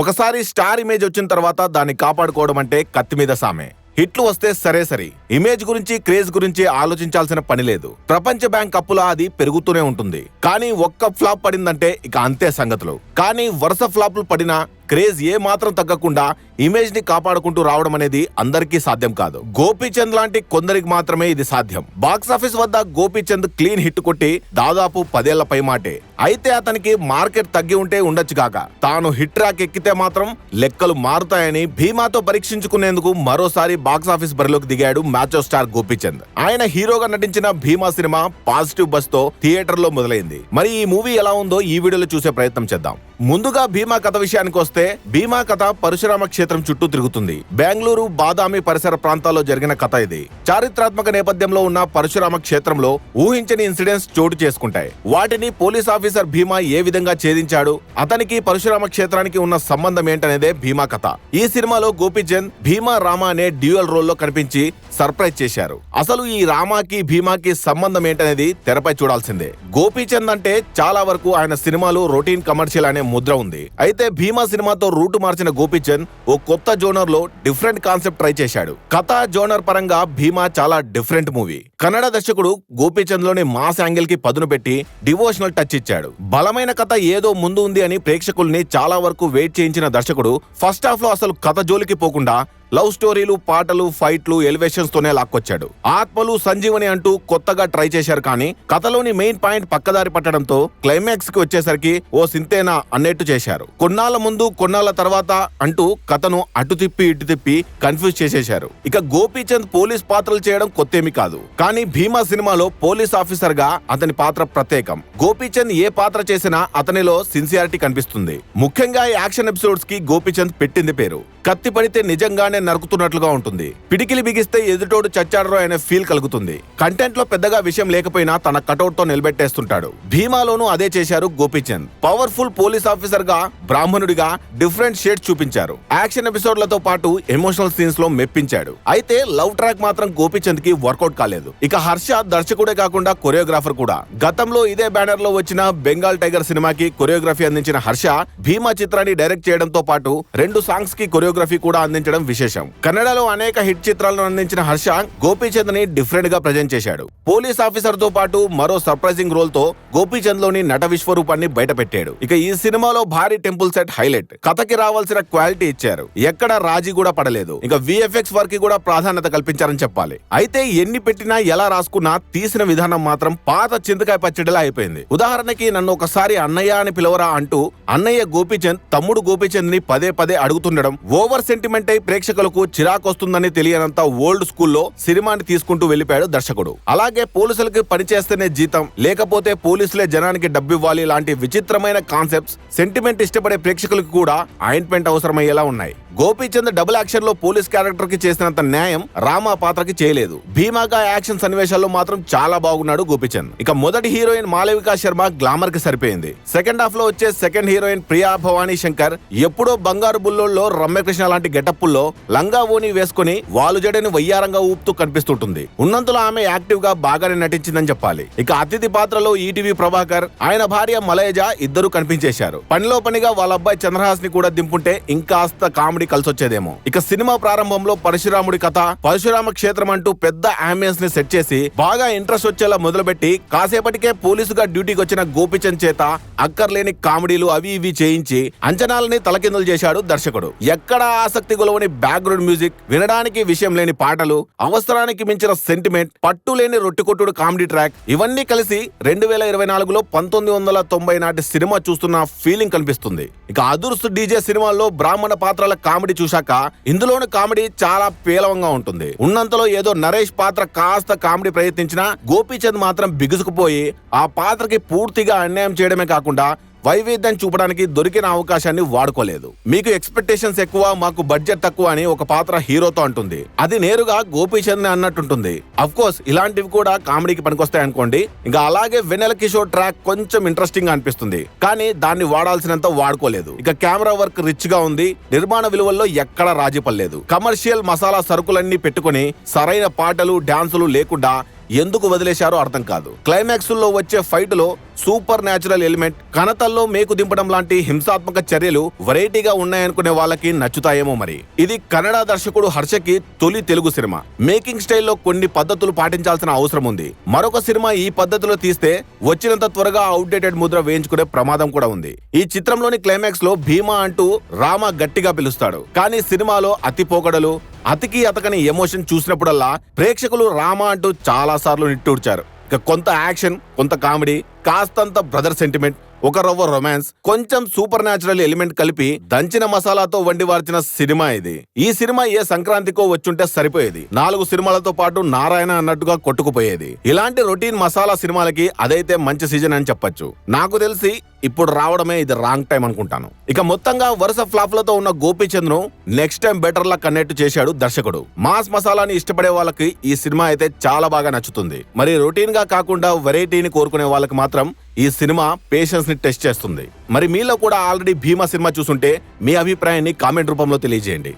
ఒకసారి star image వచ్చిన తర్వాత దాన్ని కాపాడుకోవడం అంటే కత్తి మీద సామే. హిట్లు వస్తే సరే సరి. ఇమేజ్ గురించి క్రేజ్ గురించి ఆలోచించాల్సిన పని లేదు. ప్రపంచ బ్యాంక్ అప్పులా అది పెరుగుతూనే ఉంటుంది. కానీ ఒక్క ఫ్లాప్ పడిందంటే ఇక అంతే సంగతులు. కానీ వరుస ఫ్లాప్లు పడినా క్రేజ్ ఏ మాత్రం తగ్గకుండా ఇమేజ్ని కాపాడుకుంటూ రావడం అనేది అందరికీ సాధ్యం కాదు. గోపీచంద్ లాంటి కొందరికి మాత్రమే ఇది సాధ్యం. బాక్స్ ఆఫీస్ వద్ద గోపీచంద్ క్లీన్ హిట్ కొట్టి దాదాపు పదేళ్ళ పైమాటే అయితే అతనికి మార్కెట్ తగ్గి ఉంటే ఉండొచ్చు కాక. తాను హిట్ ట్రాక్ ఎక్కితే మాత్రం లెక్కలు మారుతాయని భీమాతో పరీక్షించుకునేందుకు మరోసారి బాక్స్ ఆఫీస్ బరిలోకి దిగాడు మ్యాచో స్టార్ గోపీచంద్. ఆయన హీరోగా నటించిన భీమా సినిమా పాజిటివ్ బస్తో థియేటర్లో మొదలైంది. మరి ఈ మూవీ ఎలా ఉందో ఈ వీడియోలో చూసే ప్రయత్నం చేద్దాం. ముందుగా భీమా కథ విషయానికి వస్తే భీమా కథ పరశురామ క్షేత్రం చుట్టూ తిరుగుతుంది. బెంగళూరు బాదామి పరిసర ప్రాంతాల్లో జరిగిన కథ ఇది. చారిత్రాత్మక నేపథ్యంలో ఉన్న పరశురామ క్షేత్రంలో ఊహించని ఇన్సిడెంట్స్ చోటు చేసుకుంటాయి. వాటిని పోలీస్ ఆఫీసర్ భీమా ఏ విధంగా ఛేదించాడు? అతనికి పరశురామ క్షేత్రానికి ఉన్న సంబంధం ఏంటనేదే భీమా కథ. ఈ సినిమాలో గోపీచంద్ భీమా రామ అనే డ్యూయల్ రోల్లో కనిపించి సర్ప్రైజ్ చేశారు. అసలు ఈ రామాకి భీమాకి సంబంధం ఏంటనేది తెరపై చూడాల్సిందే. గోపీచంద్ అంటే చాలా వరకు ఆయన సినిమాలు రొటీన్ కమర్షియల్ అనే ముద్ర ఉంది. అయితే భీమా సినిమాతో రూటు మార్చిన గోపీచంద్ ఓ కొత్త జోనర్లో డిఫరెంట్ కాన్సెప్ట్ ట్రై చేశాడు. కథ జోనర్ పరంగా భీమా చాలా డిఫరెంట్ మూవీ. కన్నడ దర్శకుడు గోపీచంద్లోని మాస్ యాంగిల్కి పదును పెట్టి డివోషనల్ టచ్ ఇచ్చాడు. బలమైన కథ ఏదో ముందు ఉంది అని ప్రేక్షకుల్ని చాలా వరకు వెయిట్ చేయించిన దర్శకుడు ఫస్ట్ హాఫ్లో అసలు కథ జోలికి పోకుండా లవ్ స్టోరీలు పాటలు ఫైట్లు ఎలివేషన్స్ తోనే లాక్కొచ్చాడు. ఆత్మలు సంజీవని అంటూ కొత్తగా ట్రై చేశారు కానీ కథలోని మెయిన్ పాయింట్ పక్కదారి పట్టడంతో క్లైమాక్స్కి వచ్చేసరికి ఓ సింతేనా అన్నట్టు చేశారు. కొన్నాళ్ళ ముందు కొన్నాళ్ళ తర్వాత అంటూ కథను అటు తిప్పి ఇటు తిప్పి కన్ఫ్యూజ్ చేసేశారు. ఇక గోపీచంద్ పోలీస్ పాత్రలు చేయడం కొత్తేమి కాదు. కానీ భీమా సినిమాలో పోలీస్ ఆఫీసర్గా అతని పాత్ర ప్రత్యేకం. గోపీచంద్ ఏ పాత్ర చేసినా అతనిలో సిన్సియారిటీ కనిపిస్తుంది. ముఖ్యంగా ఈ యాక్షన్ ఎపిసోడ్స్కి గోపీచంద్ పెట్టింది పేరు. కత్తి పడితే నిజంగానే నరుకుతున్నట్లుగా ఉంటుంది. పిడికిలి బిగిస్తే ఎదుటోడు చచ్చాడరో అనే ఫీల్ కలుగుతుంది. కంటెంట్లో పెద్దగా విషయం లేకపోయినా తన కటౌట్తో నిలబెట్టేస్తుంటాడు. భీమాలోనూ అదే చేశారు గోపీచంద్. పవర్ఫుల్ పోలీస్ ఆఫీసర్గా బ్రాహ్మణుడిగా డిఫరెంట్ షేడ్ చూపించారు. యాక్షన్ ఎపిసోడ్లతో పాటు ఎమోషనల్ సీన్స్లో మెప్పించాడు. అయితే లవ్ ట్రాక్ మాత్రం గోపీచంద్కి వర్కౌట్ కాలేదు. ఇక హర్ష దర్శకుడే కాకుండా కొరియోగ్రాఫర్ కూడా. గతంలో ఇదే బ్యానర్లో వచ్చిన బెంగాల్ టైగర్ సినిమాకి కొరియోగ్రఫీ అందించిన హర్ష భీమా చిత్రాన్ని డైరెక్ట్ చేయడంతో పాటు రెండు సాంగ్స్కి కొరియోగ్రఫీ కూడా అందించడం విశేషం. కన్నడలో అనేక హిట్ చిత్రాలను అందించిన హర్ష గోపీచంద్ని డిఫరెంట్గా ప్రజెంట్ చేశాడు. పోలీస్ ఆఫీసర్తో పాటు మరో సర్ప్రైజింగ్ రోల్తో గోపీచంద్లోని నట విశ్వరూపాన్ని బయటపెట్టాడు. ఇక ఈ సినిమాలో భారీ టెంపుల్ సెట్ హైలైట్. కథకి రావాల్సిన క్వాలిటీ ఇచ్చారు. ఎక్కడ రాజీ కూడా పడలేదు. ఇక విఎఫ్ఎక్స్ వర్క్కి కూడా ప్రాధాన్యత కల్పించారని చెప్పాలి. అయితే ఎన్ని పెట్టినా ఎలా రాసుకున్నా తీసిన విధానం మాత్రం పాత చింతకాయ పచ్చడిలా అయిపోయింది. ఉదాహరణకి నన్ను ఒకసారి అన్నయ్య అని పిలవరా అంటూ అన్నయ్య గోపీచంద్ తమ్ముడు గోపీచంద్ని పదే పదే అడుగుతుండడం ఓ ఓవర్ సెంటిమెంట్ అయి ప్రేక్షకులకు చిరాకొస్తుందని తెలియనంత ఓల్డ్ స్కూల్లో సినిమాని తీసుకుంటూ వెళ్ళిపోయాడు దర్శకుడు. అలాగే పోలీసులకి పనిచేస్తేనే జీతం లేకపోతే పోలీసులే జనానికి డబ్బివ్వాలి లాంటి విచిత్రమైన కాన్సెప్ట్స్ సెంటిమెంట్ ఇష్టపడే ప్రేక్షకులకు కూడా ఆయింట్మెంట్ అవసరమయ్యేలా ఉన్నాయి. గోపీచంద్ డబుల్ యాక్షన్లో పోలీస్ క్యారెక్టర్కి చేసినంత న్యాయం రామా పాత్రకి చేయలేదు. భీమాగా యాక్షన్ సన్నివేశాల్లో మాత్రం చాలా బాగున్నాడు గోపీచంద్. ఇక మొదటి హీరోయిన్ మాలవికా శర్మ గ్లామర్కి సరిపోయింది. సెకండ్ హాఫ్లో వచ్చే సెకండ్ హీరోయిన్ ప్రియా భవానీ శంకర్ ఎప్పుడో బంగారు బుల్లోల్లో రమ్యకృష్ణ లాంటి గెటప్పుల్లో లంగా ఓని వేసుకుని వాలు జడని వయ్యారంగా ఊపుతూ కనిపిస్తుంటుంది. ఉన్నంతలో ఆమె యాక్టివ్గా బాగానే నటించిందని చెప్పాలి. ఇక అతిథి పాత్రలో ఈటీవీ ప్రభాకర్ ఆయన భార్య మలయజ ఇద్దరు కనిపించేశారు. పనిలో పనిగా వాళ్ళ అబ్బాయి చంద్రహాస్ని కూడా దింపుంటే ఇంకాస్త కామెడీ కలిసొచ్చేదేమో. ఇక సినిమా ప్రారంభంలో పరశురాముడి కథ పరశురామ క్షేత్రం అంటూ పెద్ద అంబియన్స్ని సెట్ చేసి బాగా ఇంట్రెస్ట్ వచ్చేలా మొదలుపెట్టి కాసేపటికే పోలీసుగా డ్యూటీకి వచ్చిన గోపిచంద్ చేత అక్కర్లేని కామెడీలు అవి ఇవి చేయించి అంచనాలని తలకిందులు చేశాడు దర్శకుడు. ఎక్కడ ఆసక్తి గొలవని బ్యాక్గ్రౌండ్ మ్యూజిక్ వినడానికి విషయం లేని పాటలు అవసరానికి మించిన సెంటిమెంట్ పట్టు లేని రొట్టికొట్టుడు కామెడీ ట్రాక్ ఇవన్నీ కలిసి రెండు వేల ఇరవై నాలుగులో పంతొమ్మిది వందల తొంభై నాటి సినిమా చూస్తున్న ఫీలింగ్ కనిపిస్తుంది. ఇక అదుర్స్ డీజే సినిమాల్లో బ్రాహ్మణ పాత్రల కామెడీ చూశాక ఇందులోని కామెడీ చాలా పేలవంగా ఉంటుంది. ఉన్నంతలో ఏదో నరేష్ పాత్ర కాస్త కామెడీ ప్రయత్నించినా గోపీచంద్ మాత్రం బిగుసుకుపోయి ఆ పాత్రకి పూర్తిగా అన్యాయం చేయడమే కాకుండా వైవిధ్యం చూపడానికి దొరికిన అవకాశాన్ని వాడుకోలేదు. మీకు ఎక్స్పెక్టేషన్స్ ఎక్కువ మాకు బడ్జెట్ తక్కువ అని ఒక పాత్ర హీరోతో అంటుంది. అది నేరుగా గోపీచంద్ అన్నట్టుంటుంది. అఫ్ కోర్స్ ఇలాంటివి కూడా కామెడీకి పనికొస్తాయి అనుకోండి. ఇంకా అలాగే వెన్నెల కిషోర్ ట్రాక్ కొంచెం ఇంట్రెస్టింగ్ అనిపిస్తుంది. కానీ దాన్ని వాడాల్సినంత వాడుకోలేదు. ఇక కెమెరా వర్క్ రిచ్గా ఉంది. నిర్మాణ విలువల్లో ఎక్కడా రాజీ పడలేదు. కమర్షియల్ మసాలా సరుకులన్నీ పెట్టుకుని సరైన పాటలు డాన్సులు లేకుండా ఎందుకు వదిలేశారో అర్థం కాదు. క్లైమాక్స్లో వచ్చే ఫైట్లో సూపర్ న్యాచురల్ ఎలిమెంట్ కనతల్లో మేకు దింపడం లాంటి హింసాత్మక చర్యలు వెరైటీగా ఉన్నాయనుకునే వాళ్ళకి నచ్చుతాయేమో మరి. ఇది కన్నడ దర్శకుడు హర్షకి తొలి తెలుగు సినిమా. మేకింగ్ స్టైల్లో కొన్ని పద్ధతులు పాటించాల్సిన అవసరం ఉంది. మరొక సినిమా ఈ పద్ధతిలో తీస్తే వచ్చినంత త్వరగా అవుట్డేటెడ్ ముద్ర వేయించుకునే ప్రమాదం కూడా ఉంది. ఈ చిత్రంలోని క్లైమాక్స్లో భీమా అంటూ రామ గట్టిగా పిలుస్తాడు. కానీ సినిమాలో అతి పోకడలు అతికి అతకని ఎమోషన్ చూసినప్పుడల్లా ప్రేక్షకులు రామ అంటూ చాలా సార్లు నిట్టూర్చారు. ఇక కొంత యాక్షన్ కొంత కామెడీ కాస్తంత బ్రదర్ సెంటిమెంట్ ఒక రవ్వ రొమాన్స్ కొంచెం సూపర్ న్యాచురల్ ఎలిమెంట్ కలిపి దంచిన మసాలాతో వండి వార్చిన సినిమా ఇది. ఈ సినిమా ఏ సంక్రాంతికో వచ్చుంటే సరిపోయేది. నాలుగు సినిమాలతో పాటు నారాయణ అన్నట్టుగా కొట్టుకుపోయేది. ఇలాంటి రొటీన్ మసాలా సినిమాలకి అదైతే మంచి సీజన్ అని చెప్పొచ్చు. నాకు తెలిసి ఇప్పుడు రావడమే ఇది రాంగ్ టైం అనుకుంటాను. ఇక మొత్తంగా వరుస ఫ్లాప్లతో ఉన్న గోపీచంద్ను నెక్స్ట్ టైం బెటర్ లా కనెక్ట్ చేశాడు దర్శకుడు. మాస్ మసాలాని ఇష్టపడే వాళ్ళకి ఈ సినిమా అయితే చాలా బాగా నచ్చుతుంది. మరి రొటీన్గా కాకుండా వెరైటీని కోరుకునే వాళ్ళకి మాత్రం మాత్రం ఈ సినిమా పేషెన్స్ని టెస్ట్ చేస్తుంది. మరి మీలో కూడా ఆల్రెడీ భీమా సినిమా చూసుంటే మీ అభిప్రాయాన్ని కామెంట్ రూపంలో తెలియజేయండి.